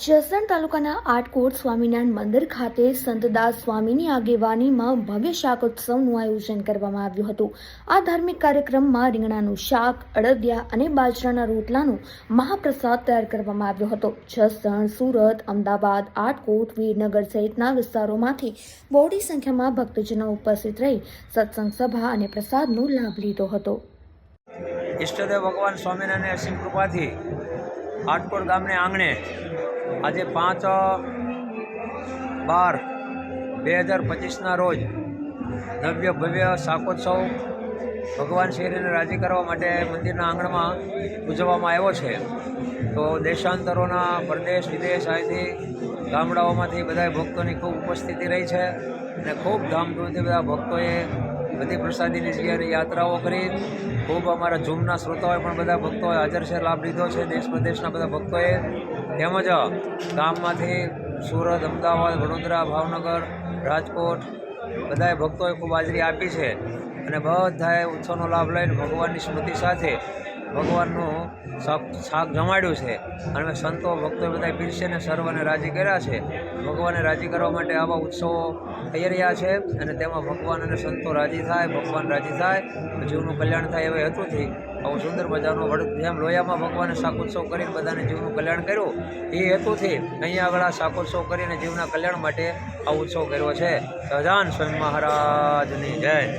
જસદણ તાલુકાના આટકોટ સ્વામિનારાયણ મંદિર ખાતે સંતદાસ સ્વામીની આગેવાનીમાં ભવ્ય શાકોત્સવનું આયોજન કરવામાં આવ્યું હતું. આ ધાર્મિક કાર્યક્રમમાં રીંગણાનું શાક, અડદિયા અને બાજરાના રોટલાનો મહાપ્રસાદ તૈયાર કરવામાં આવ્યો હતો. જસદણ સુરત, અમદાવાદ, આટકોટ, વીરનગર સહિતના વિસ્તારોમાંથી બહોળી સંખ્યામાં ભક્તજનો ઉપસ્થિત રહી સત્સંગ સભા અને પ્રસાદનો લાભ લીધો હતો. ઈષ્ટદેવ ભગવાન સ્વામિનારાયણની અસીમ કૃપાથી આટકોટ ગામને આંગણે આજે પાંચ બાર બે હજાર પચીસના રોજ નવ્ય ભવ્ય શાકોત્સવ ભગવાન શ્રીને રાજી કરવા માટે મંદિરના આંગણમાં ઉજવવામાં આવ્યો છે. તો દેશાંતરોના પરદેશ, વિદેશ અહીંથી ગામડાઓમાંથી બધા ભક્તોની ખૂબ ઉપસ્થિતિ રહી છે અને ખૂબ ધામધૂમથી બધા ભક્તોએ બધી પ્રસાદીની જગ્યાએ યાત્રાઓ કરી. ખૂબ અમારા ઝૂમના શ્રોતાઓએ પણ બધા ભક્તોએ હાજર છે, લાભ લીધો છે. દેશ પ્રદેશના બધા ભક્તોએ તેમજ ગામમાંથી સુરત, અમદાવાદ, વડોદરા, ભાવનગર, રાજકોટ બધાએ ભક્તોએ ખૂબ હાજરી આપી છે. અને બધાએ ઉત્સવનો લાભ લઈને ભગવાનની સ્મૃતિ સાથે ભગવાનનું શાક જમાડ્યું છે. અને સંતો ભક્તોએ બધા પીરસીને સર્વને રાજી કર્યા છે. ભગવાનને રાજી કરવા માટે આવા ઉત્સવો થઈ રહ્યા છે અને તેમાં ભગવાન અને સંતો રાજી થાય, ભગવાન રાજી થાય જીવનું કલ્યાણ થાય એવા હેતુથી આવું સુંદર મજાનો વડ જેમ લોયામાં ભગવાને શાકોત્સવ કરીને બધાને જીવનું કલ્યાણ કર્યું. એ હેતુથી અહીંયા આગળ આ શાકોત્સવ કરીને જીવના કલ્યાણ માટે આ ઉત્સવ કર્યો છે. સજાન સ્વામી મહારાજની જય.